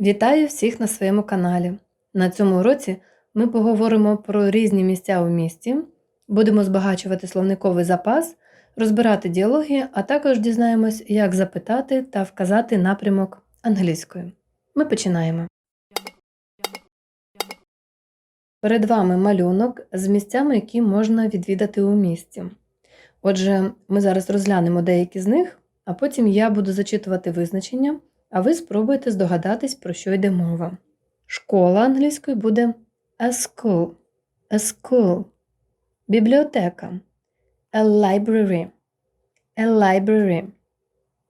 Вітаю всіх на своєму каналі. На цьому уроці ми поговоримо про різні місця у місті, будемо збагачувати словниковий запас, розбирати діалоги, а також дізнаємось, як запитати та вказати напрямок англійською. Ми починаємо. Перед вами малюнок з місцями, які можна відвідати у місті. Отже, ми зараз розглянемо деякі з них, а потім я буду зачитувати визначення, а ви спробуєте здогадатись, про що йде мова. Школа англійською буде a school, a school. Бібліотека a library, a library.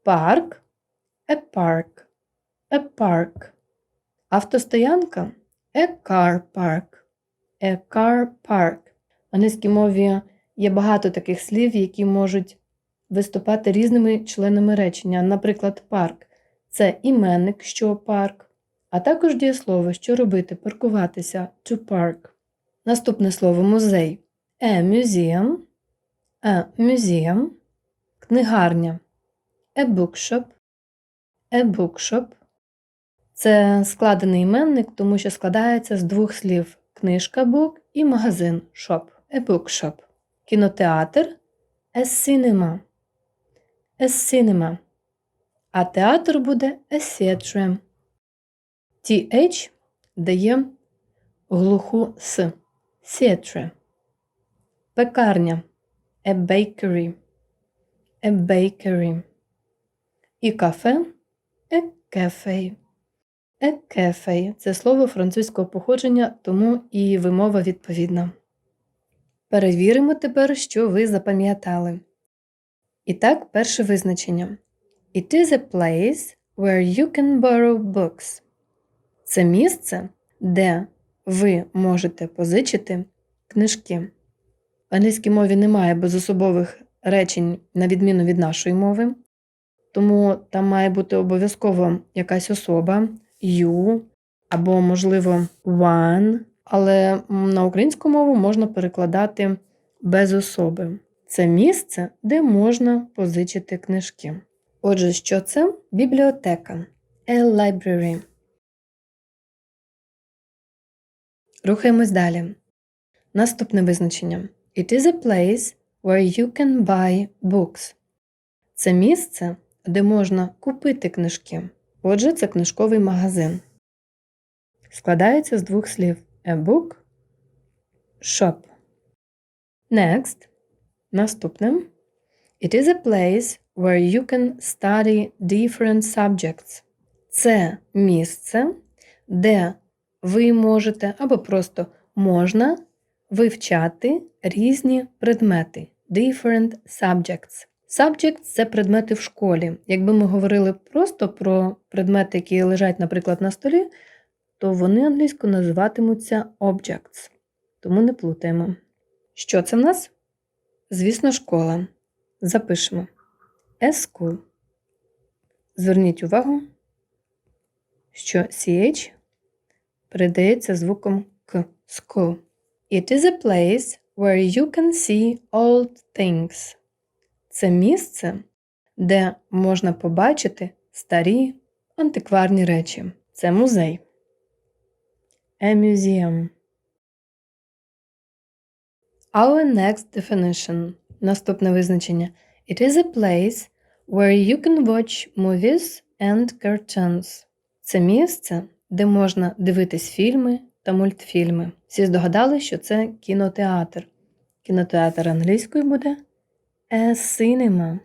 Парк a park, a park. Автостоянка a car park, a car park. В англійській мові є багато таких слів, які можуть виступати різними членами речення. Наприклад, парк це іменник, що парк, а також дієслово, що робити, паркуватися to park. Наступне слово музей a museum, a museum, книгарня a bookshop, a bookshop. Це складений іменник, тому що складається з двох слів книжка book і магазин shop, a bookshop. Кінотеатр a cinema. А театр буде theatre. TH дає глуху С. Theatre. Пекарня a bakery. A bakery. І кафе a cafe. Cafe – це слово французького походження, тому і вимова відповідна. Перевіримо тепер, що ви запам'ятали. І так, перше визначення. It is a place where you can borrow books. Це місце, де ви можете позичити книжки. В англійській мові немає безособових речень, на відміну від нашої мови, тому там має бути обов'язково якась особа, you або, можливо, one, але на українську мову можна перекладати без особи. Це місце, де можна позичити книжки. Отже, що це? Бібліотека. A library. Рухаємось далі. Наступне визначення. It is a place where you can buy books. Це місце, де можна купити книжки. Отже, це книжковий магазин. Складається з двох слів a book, shop. Next. Наступне. It is a place where you can study different subjects. Це місце, де ви можете або просто можна вивчати різні предмети. Different subjects. Subjects – це предмети в школі. Якби ми говорили просто про предмети, які лежать, наприклад, на столі, то вони англійською називатимуться objects. Тому не плутаємо. Що це в нас? Звісно, школа. Запишемо. A school. Зверніть увагу, що CH передається звуком К. School. It is a place where you can see old things. Це місце, де можна побачити старі антикварні речі. Це музей. A museum. Our next definition. Наступне визначення. It is a place where you can watch movies and cartoons. Це місце, де можна дивитись фільми та мультфільми. Всі здогадали, що це кінотеатр. Кінотеатр англійською буде a cinema.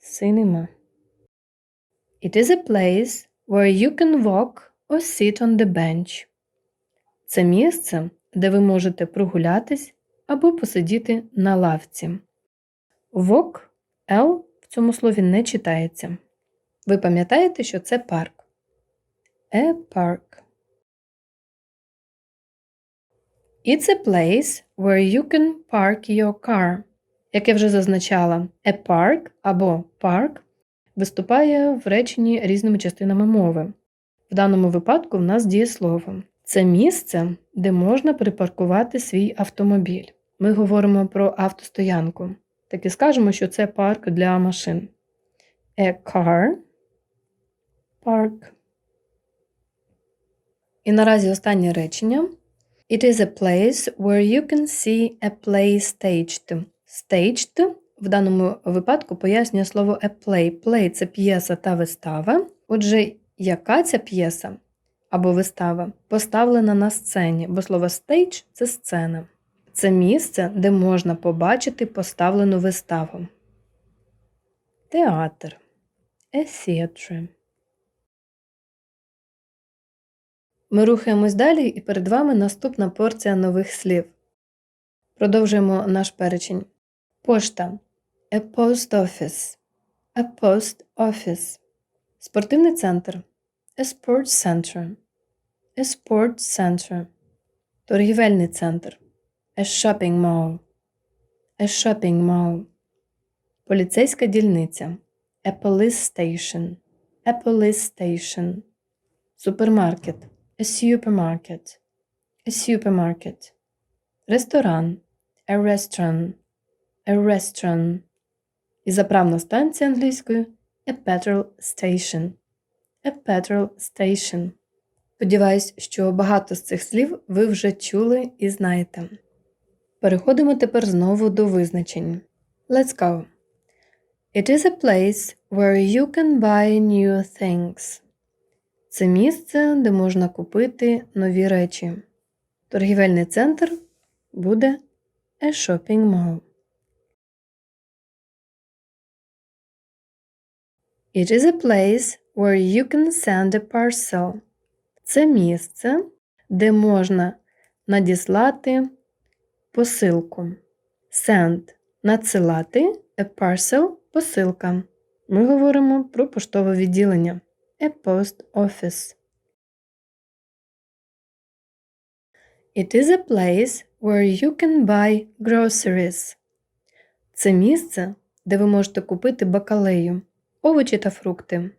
Cinema. It is a place where you can walk or sit on the bench. Це місце, де ви можете прогулятись або посидіти на лавці. Walk L в цьому слові не читається. Ви пам'ятаєте, що це парк. A park. It's a place where you can park your car. Як я вже зазначала, a park або park виступає в реченні різними частинами мови. В даному випадку в нас дієслово. Це місце, де можна припаркувати свій автомобіль. Ми говоримо про автостоянку. Так і скажемо, що це парк для машин. A car park. І наразі останнє речення. It is a place where you can see a play staged. Staged в даному випадку пояснює слово a play. Play – це п'єса та вистава. Отже, яка ця п'єса або вистава поставлена на сцені, бо слово stage – це сцена. Це місце, де можна побачити поставлену виставу. Театр. A theatre. Ми рухаємось далі, і перед вами наступна порція нових слів. Продовжуємо наш перечень. Пошта. A post office. A post office. Спортивний центр. A sports center. A sports center. Торгівельний центр. A shopping mall. A shopping mall. Поліцейська дільниця. A police station. A police station. Супермаркет. A supermarket. A supermarket. Ресторан. A restaurant. A restaurant. І заправна станція англійською A petrol station. A petrol station. Сподіваюсь, що багато з цих слів ви вже чули і знаєте. Переходимо тепер знову до визначень. Let's go. It is a place where you can buy new things. Це місце, де можна купити нові речі. Торгівельний центр буде a shopping mall. It is a place where you can send a parcel. Це місце, де можна надіслати посилку. Send надсилати a parcel посилка. Ми говоримо про поштове відділення. A post office. It is a place where you can buy groceries. Це місце, де ви можете купити бакалею, овочі та фрукти.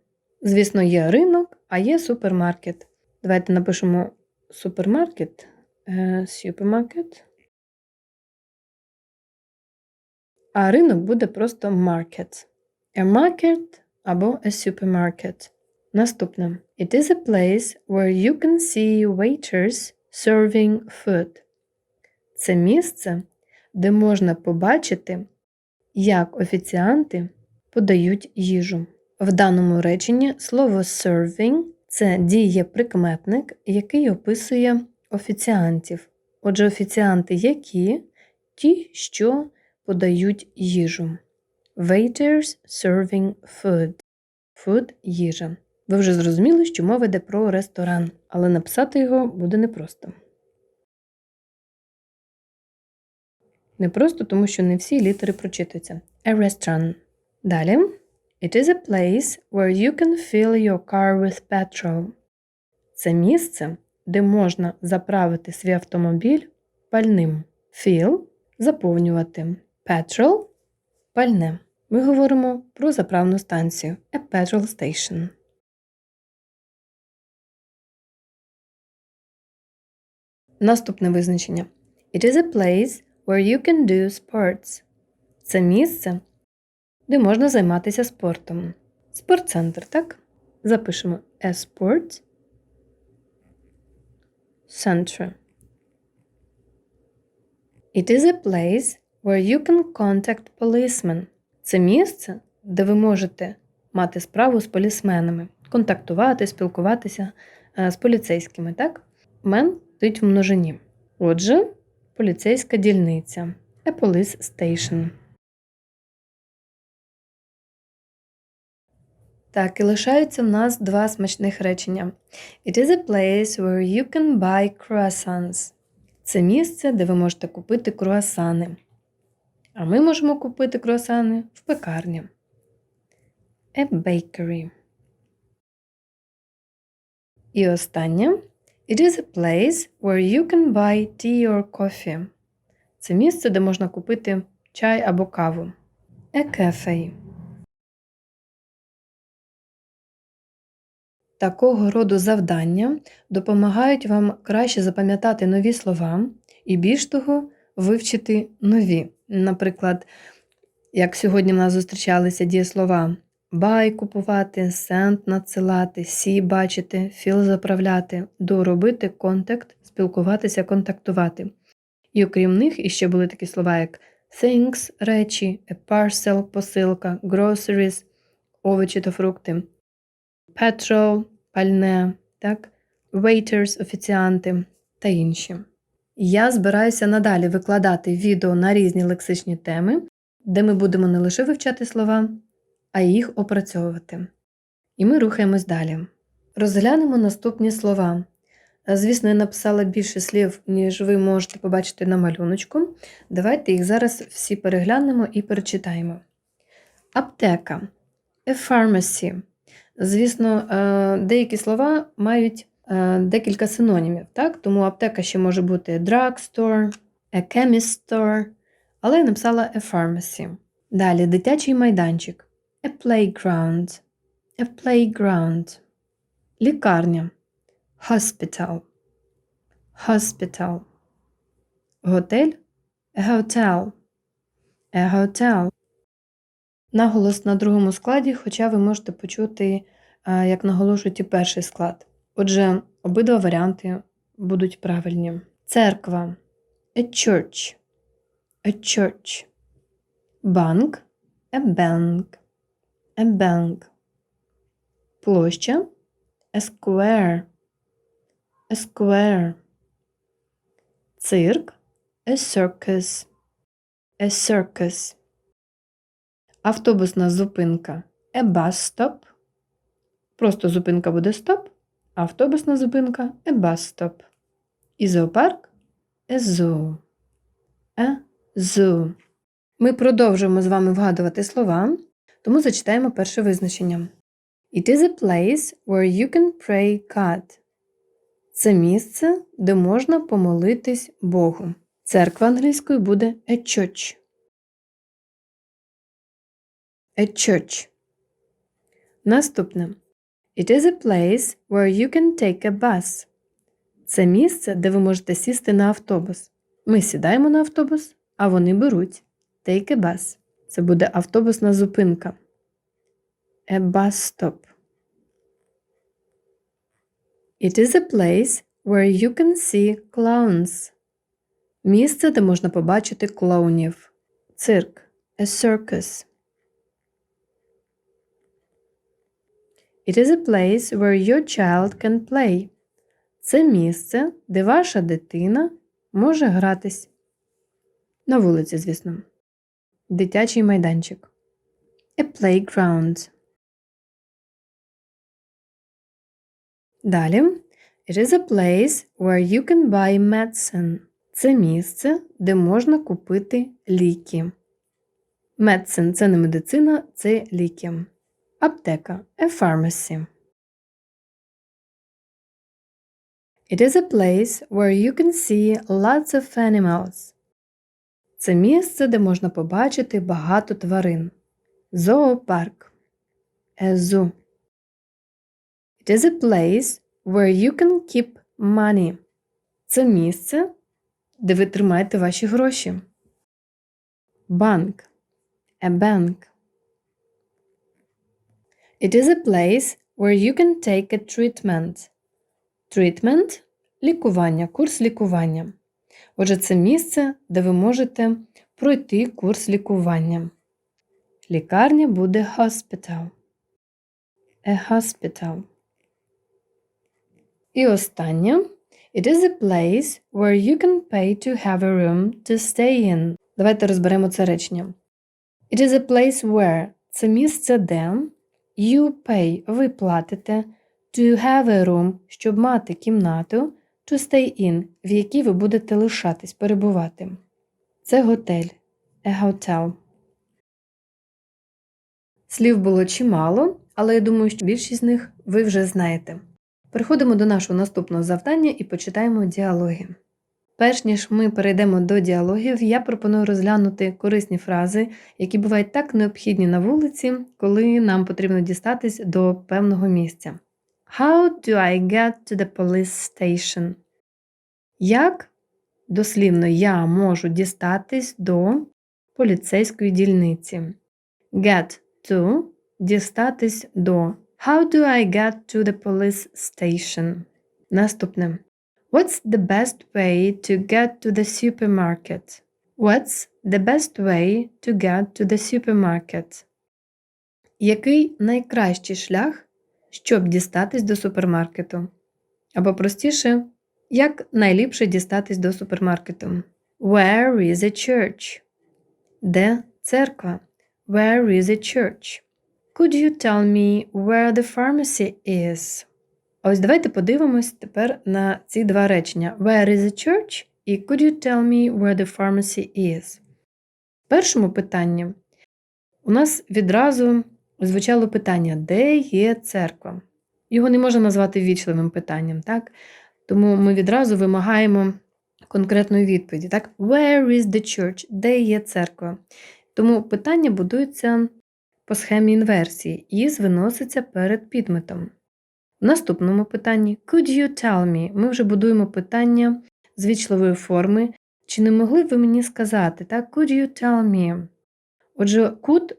Звісно, є ринок, а є супермаркет. Давайте напишемо супермаркет. Супермаркет. А ринок буде просто market. A market або a supermarket. Наступне. It is a place where you can see waiters serving food. Це місце, де можна побачити, як офіціанти подають їжу. В даному реченні слово serving це дієприкметник, який описує офіціантів. Отже, офіціанти які ті, що подають їжу. Waiters serving food. Food – їжа. Ви вже зрозуміли, що мова йде про ресторан, але написати його буде непросто. Непросто, тому що не всі літери прочитуються. A restaurant. Далі. It is a place where you can fill your car with petrol. Це місце, де можна заправити свій автомобіль пальним. Fill – заповнювати. Petrol – пальне. Ми говоримо про заправну станцію. A petrol station. Наступне визначення. It is a place where you can do sports. Це місце, де можна займатися спортом. Спортцентр, так? Запишемо a sport center. It is a place where you can contact policemen. Це місце, де ви можете мати справу з полісменами, контактувати, спілкуватися е, з поліцейськими, так? Мен стоїть в множині. Отже, поліцейська дільниця. A police station. Так, і лишаються в нас два смачних речення. It is a place where you can buy croissants. Це місце, де ви можете купити круасани. А ми можемо купити круасани в пекарні. A bakery. І останнє. It is a place where you can buy tea or coffee. Це місце, де можна купити чай або каву. A cafe. Такого роду завдання допомагають вам краще запам'ятати нові слова і більш того, вивчити нові. Наприклад, як сьогодні в нас зустрічалися дієслова buy – купувати, send – надсилати, see – бачити, feel – заправляти, do – робити, contact – спілкуватися, контактувати. І окрім них іще були такі слова, як things – речі, a parcel – посилка, groceries – овочі та фрукти, petrol – пальне, так? waiters – офіціанти та інші. Я збираюся надалі викладати відео на різні лексичні теми, де ми будемо не лише вивчати слова, а й їх опрацьовувати. І ми рухаємось далі. Розглянемо наступні слова. Звісно, я написала більше слів, ніж ви можете побачити на малюночку. Давайте їх зараз всі переглянемо і перечитаємо. Аптека. A pharmacy. Звісно, е, деякі слова мають е, декілька синонімів, так? тому аптека ще може бути drugstore, a chemist store, але я написала a pharmacy. Далі дитячий майданчик. A playground. A playground. Лікарня. Hospital. Hospital. Готель. A hotel. A hotel. Наголос на другому складі, хоча ви можете почути, е, як наголошують і перший склад. Отже, обидва варіанти будуть правильні. Церква. A church. A church. Банк. A bank. A bank. Площа. A square. A square. Цирк. A circus. A circus. Автобусна зупинка. A. Просто зупинка буде стоп. Автобусна зупинка stop. І зоопарк a zoo. Ми продовжуємо з вами вгадувати слова, тому зачитаємо перше визначення. It is a place where you can pray God. Це місце, де можна помолитись Богу. Церква англійською буде a church. A church. Наступне. It is a place where you can take a bus. Це місце, де ви можете сісти на автобус. Ми сідаємо на автобус, а вони беруть. Take a bus. Це буде автобусна зупинка. A bus stop. It is a place where you can see clowns. Місце, де можна побачити клоунів. Цирк. A circus. It is a place where your child can play. Це місце, де ваша дитина може гратись. На вулиці, звісно. Дитячий майданчик. A playground. Далі. It is a place where you can buy medicine. Це місце, де можна купити ліки. Medicine – це не медицина, це ліки. Аптека a pharmacy. It is a place where you can see lots of animals. Це місце, де можна побачити багато тварин. Зоопарк. A zoo. It is a place where you can keep money. Це місце, де ви тримаєте ваші гроші. Банк. A bank. It is a place where you can take a treatment. Treatment – лікування, курс лікування. Отже, це місце, де ви можете пройти курс лікування. Лікарня буде hospital. A hospital. І останнє. It is a place where you can pay to have a room to stay in. Давайте розберемо це речення. It is a place where це місце, де You pay – ви платите to have a room, щоб мати кімнату, to stay in, в якій ви будете лишатись, перебувати. Це готель. A hotel. Слів було чимало, але я думаю, що більшість з них ви вже знаєте. Переходимо до нашого наступного завдання і почитаємо діалоги. Перш ніж ми перейдемо до діалогів, я пропоную розглянути корисні фрази, які бувають так необхідні на вулиці, коли нам потрібно дістатись до певного місця. How do I get to the police station? Як дослівно я можу дістатись до поліцейської дільниці? Get to дістатись до. How do I get to the police station? Наступне. What's the best way to get to the supermarket? What's the best way to get to the supermarket? Який найкращий шлях, щоб дістатись до супермаркету? Або простіше, як найліпше дістатись до супермаркету? Where is a church? Де церква? Where is a church? Could you tell me where the pharmacy is? Ось давайте подивимось тепер на ці два речення: Where is a church? і Could you tell me where the pharmacy is? Першому питанні у нас відразу звучало питання, де є церква? Його не можна назвати ввічливим питанням, так? Тому ми відразу вимагаємо конкретної відповіді. Так? Where is the church? Де є церква? Тому питання будується по схемі інверсії і виноситься перед підметом. Наступному питанні Could you tell me? Ми вже будуємо питання з вічливої форми. Чи не могли б ви мені сказати? Так, Could you tell me? Отже, could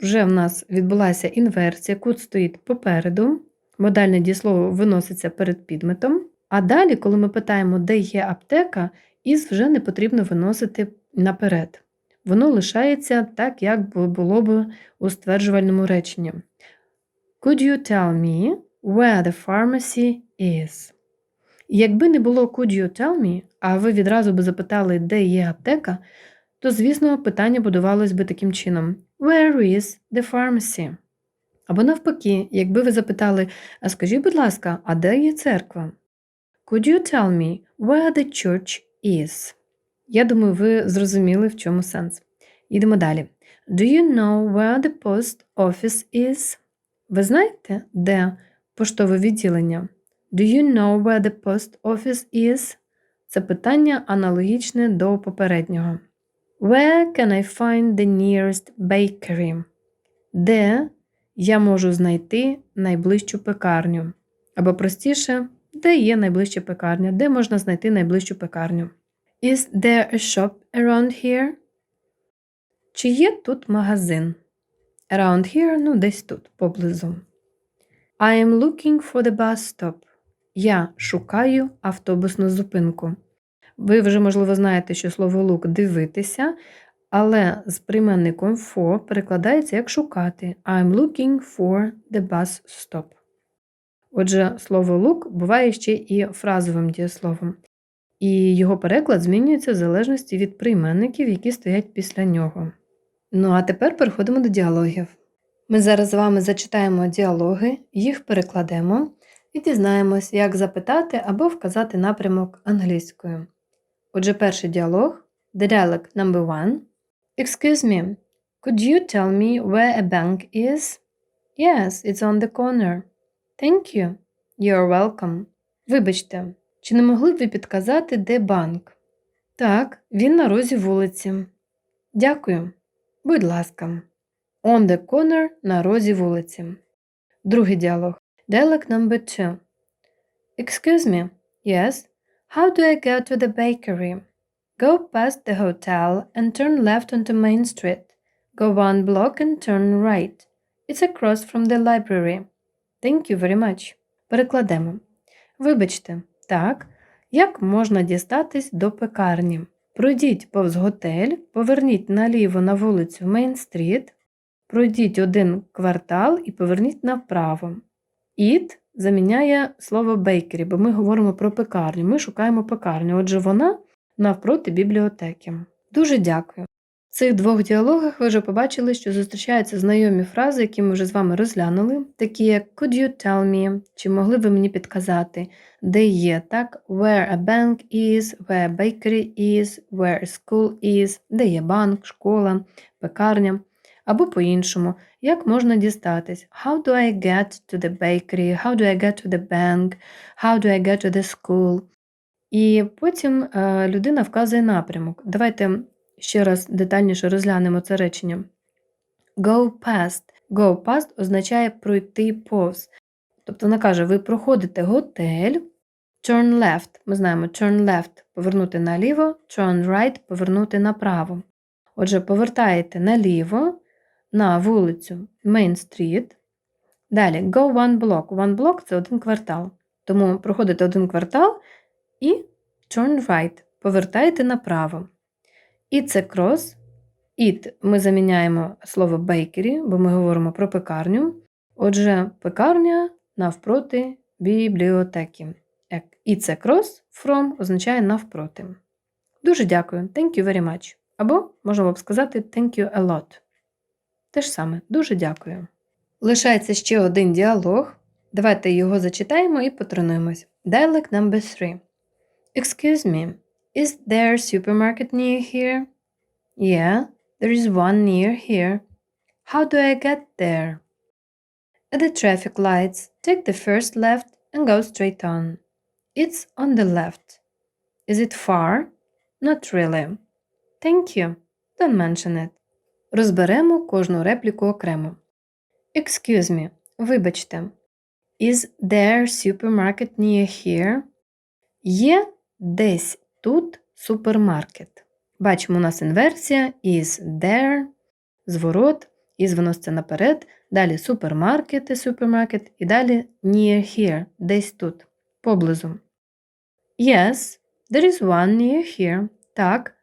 вже в нас відбулася інверсія, could стоїть попереду, модальне дієслово виноситься перед підметом. А далі, коли ми питаємо, де є аптека, із вже не потрібно виносити наперед. Воно лишається так, як було б у стверджувальному реченні. Could you tell me where the pharmacy is? Якби не було could you tell me, а ви відразу би запитали, де є аптека, то, звісно, питання будувалось би таким чином: Where is the pharmacy? Або навпаки, якби ви запитали, а скажіть, будь ласка, а де є церква? Could you tell me where the church is? Я думаю, ви зрозуміли, в чому сенс. Йдемо далі. Do you know where the post office is? Ви знаєте, де поштове відділення? Do you know where the post office is? Це питання аналогічне до попереднього. Where can I find the nearest bakery? Де я можу знайти найближчу пекарню? Або простіше, де є найближча пекарня? Де можна знайти найближчу пекарню? Is there a shop around here? Чи є тут магазин? Around here, ну десь тут, поблизу. I am looking for the bus stop. Я шукаю автобусну зупинку. Ви вже, можливо, знаєте, що слово look дивитися, але з прийменником for перекладається як шукати. I'm looking for the bus stop. Отже, слово look буває ще і фразовим дієсловом, і його переклад змінюється в залежності від прийменників, які стоять після нього. Ну а тепер переходимо до діалогів. Ми зараз з вами зачитаємо діалоги, їх перекладемо і дізнаємось, як запитати або вказати напрямок англійською. Отже, перший діалог The dialogue number one. Excuse me, could you tell me where a bank is? Yes, it's on the corner. Thank you. You're welcome. Вибачте, чи не могли б ви підказати, де банк? Так, він на розі вулиці. Дякую. Будь ласка. On the corner на розі вулиці. Другий діалог. Dialogue number two. Excuse me. Yes. How do I get to the bakery? Go past the hotel and turn left onto Main Street. Go one block and turn right. It's across from the library. Thank you very much. Перекладемо. Вибачте, так, як можна дістатись до пекарні? Пройдіть повз готель, поверніть наліво на вулицю Мейн-стріт, пройдіть один квартал і поверніть направо. It заміняє слово bakery, бо ми говоримо про пекарню. Ми шукаємо пекарню. Отже, вона навпроти бібліотеки. Дуже дякую. В цих двох діалогах ви вже побачили, що зустрічаються знайомі фрази, які ми вже з вами розглянули, такі як Could you tell me? Чи могли ви мені підказати, де є, так? Where a bank is, where a bakery is, where a school is, де є банк, школа, пекарня. Або по-іншому, як можна дістатись? How do I get to the bakery? How do I get to the bank? How do I get to the school? І потім е, людина вказує напрямок. Давайте ще раз детальніше розглянемо це речення. Go past. Go past означає пройти повз. Тобто вона каже: ви проходите готель, turn left. Ми знаємо turn left повернути наліво, turn right повернути направо. Отже, повертаєте наліво на вулицю Main Street. Далі go one block. One block це один квартал. Тому проходите один квартал і turn right. Повертаєте направо. І це cross. It ми заміняємо слово bakery, бо ми говоримо про пекарню. Отже, пекарня навпроти бібліотеки. І це cross from означає навпроти. Дуже дякую. Thank you very much. Або можна б сказати thank you a lot. Те ж саме, дуже дякую. Лишається ще один діалог. Давайте його зачитаємо і потренуємось. Dialogue number 3. Excuse me, is there a supermarket near here? Yeah, there is one near here. How do I get there? At the traffic lights, take the first left and go straight on. It's on the left. Is it far? Not really. Thank you. Don't mention it. Розберемо кожну репліку окремо. Excuse me, вибачте. Is there supermarket near here? Є десь тут супермаркет. Бачимо, у нас інверсія is there, зворот, is виноситься наперед, далі супермаркет, супермаркет, і далі near here, десь тут, поблизу. Yes, there is one near here. Так,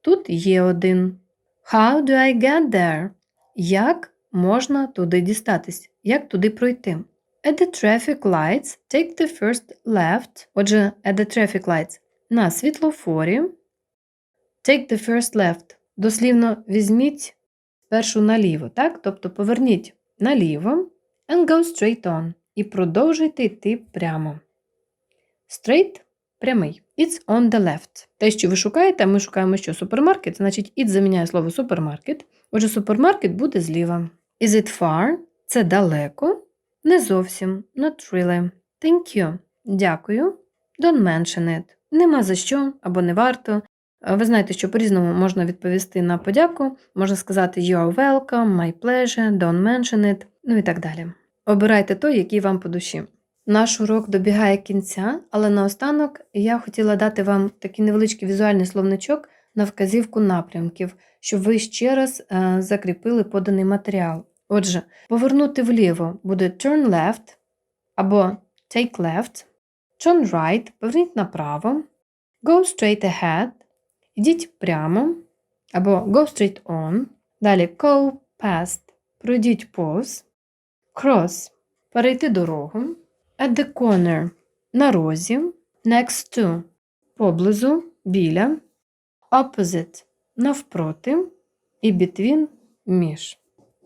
тут є один. How do I get there? Як можна туди дістатись? Як туди пройти? At the traffic lights, take the first left. Отже, at the traffic lights на світлофорі. Take the first left. Дослівно візьміть спершу наліво, так? Тобто поверніть наліво and go straight on. І продовжуйте йти прямо. Straight прямий. It's on the left. Те, що ви шукаєте, ми шукаємо що? Супермаркет, значить it заміняє слово супермаркет. Отже, супермаркет буде зліва. Is it far? Це далеко. Не зовсім. Not really. Thank you. Дякую. Don't mention it. Нема за що або не варто. Е, Ви знаєте, що по-різному можна відповісти на подяку. Можна сказати You are welcome, my pleasure, don't mention it, ну і так далі. Обирайте той, який вам по душі. Наш урок добігає кінця, але наостанок я хотіла дати вам такий невеличкий візуальний словничок на вказівку напрямків, щоб ви ще раз е, закріпили поданий матеріал. Отже, повернути вліво буде turn left або take left, turn right, поверніть направо, go straight ahead, йдіть прямо, або go straight on, далі go past, пройдіть повз, cross, перейти дорогу, at the corner, на розі, next to, поблизу, біля, opposite, навпроти, і between, між.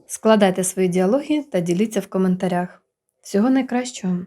Складайте свої діалоги та діліться в коментарях. Всього найкращого!